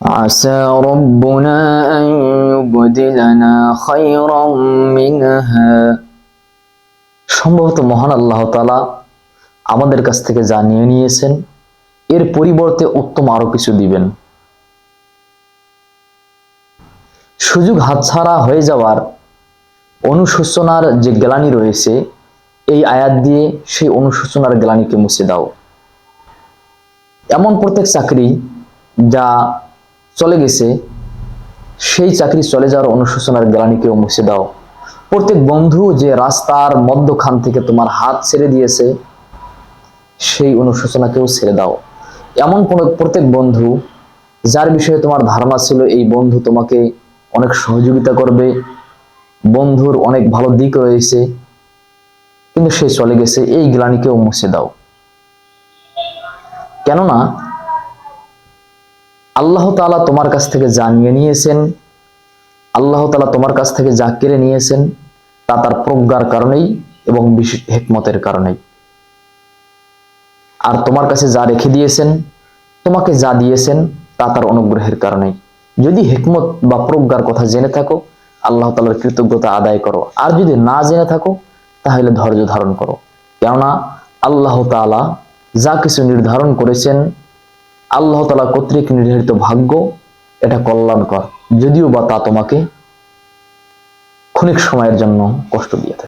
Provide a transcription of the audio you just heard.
عسى ربنا أن يبدلنا خيرا منها সম্ভবত মহান আল্লাহ তাআলা আমাদের কাছ থেকে যা নিয়ে নিয়েছেন এর পরিবর্তে উত্তম আরো কিছু দিবেন সুযোগ হাতছাড়া হয়ে যাওয়ার অনুশোচনার যে গ্লানি রয়েছে এই আয়াত দিয়ে সেই অনুশোচনার গ্লানিকে মুছে দাও এমন প্রত্যেক চাকরি যা চলে গেছে, সেই চাকরি চলে যাওয়ার অনুশোচনার গ্লানিকেও মুছে দাও। প্রত্যেক বন্ধু যে রাস্তার মধ্যখান থেকে তোমার হাত ছেড়ে দিয়েছে, সেই অনুশোচনাকেও ছেড়ে দাও। এমন প্রত্যেক বন্ধু যার বিষয়ে তোমার ধারণা ছিল, এই বন্ধু তোমাকে অনেক সহযোগিতা করবে, বন্ধুর অনেক ভালো দিক রয়েছে, কিন্তু সে চলে গেছে, এই গ্লানিকেও মুছে দাও। কেননা আল্লাহ তাআলা তোমার কাছ থেকে যা নিয়ে নিয়েছেন, আল্লাহ তাআলা তোমার কাছ থেকে যা কেড়ে নিয়েছেন, তা তার প্রজ্ঞার কারণেই এবং হেকমতের কারণেই। আর তোমার কাছে যা রেখে দিয়েছেন, তোমাকে যা দিয়েছেন, তা তার অনুগ্রহের কারণেই। যদি হেকমত বা প্রজ্ঞার কথা জেনে থাকো, আল্লাহ তালার কৃতজ্ঞতা আদায় করো। আর যদি না জেনে থাকো, তাহলে ধৈর্য ধারণ করো। কেননা আল্লাহ তাআলা যা কিছু নির্ধারণ করেছেন আল্লাহ তালা কর্তৃক নির্ধারিত ভাগ্য এটা কল্যাণকর, যদিও বা তা তোমাকে ক্ষণিক সময়ের জন্য কষ্ট দিয়ে থাকে।